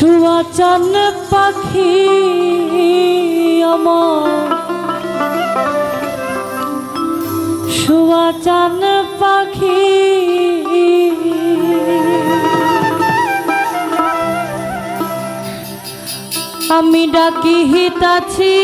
শুয়া চান পাখি আমার। চান পাখি। আমি ডাকি হিতাছি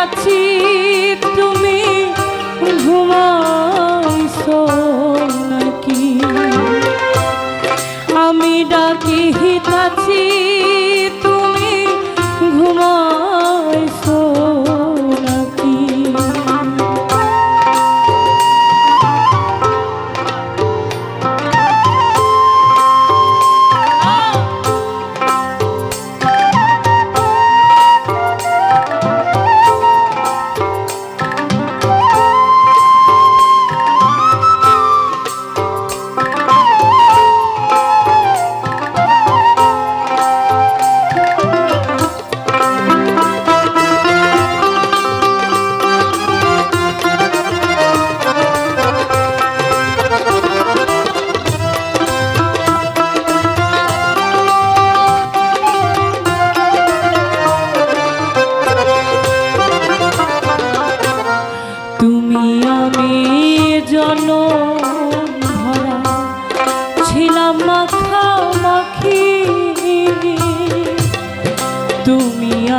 হিতাছি তুমি ঘুমাইছ নাকি? আমি ডাকি হিতাছি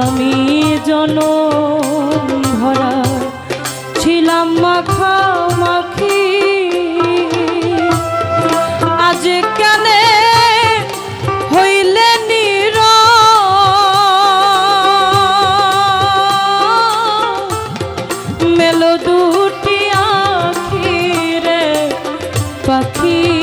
আমি জন ভরা ছিলাম মাখামাখি আজ কেনে হইলে নির? মেলো দুটি আখিরে পাখি।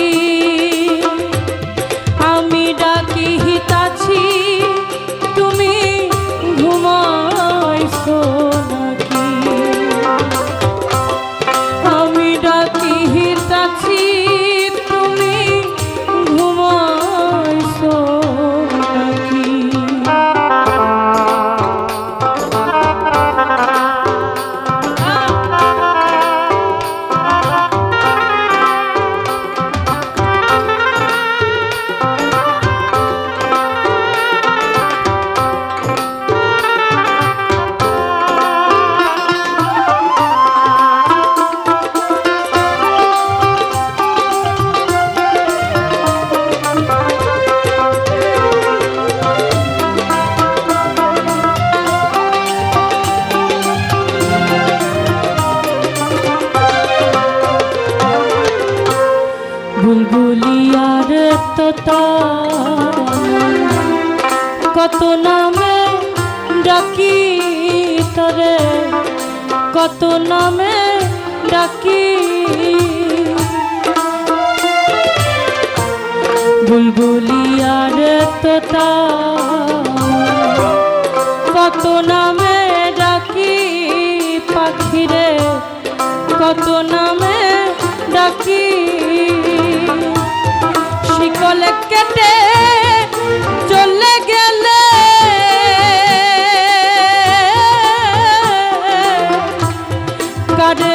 কত নামে ডাকি তরে, কত নামে ডাকি। বুলবুলিয়ার তোতা, কত নামে ডাকি পাখিরে, কত নামে ডাকি শিকল কেটে চলে গেলে। কারে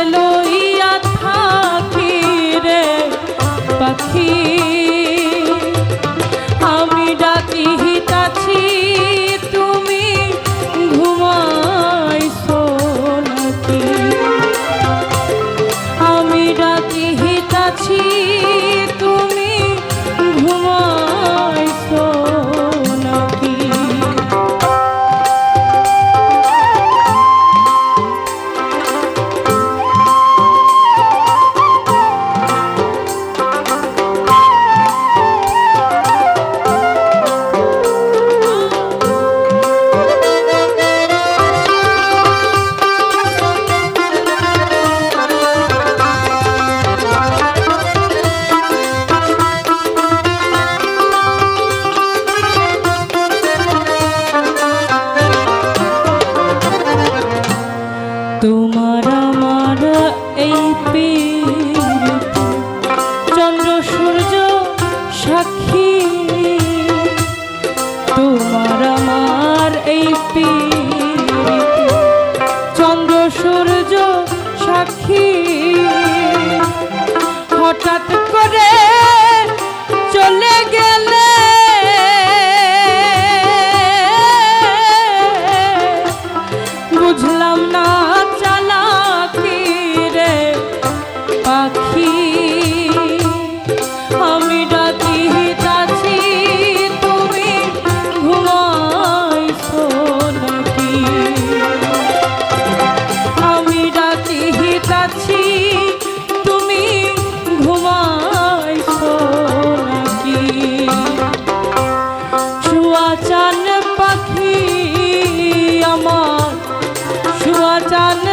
চান পাখি আমার শুয়া চান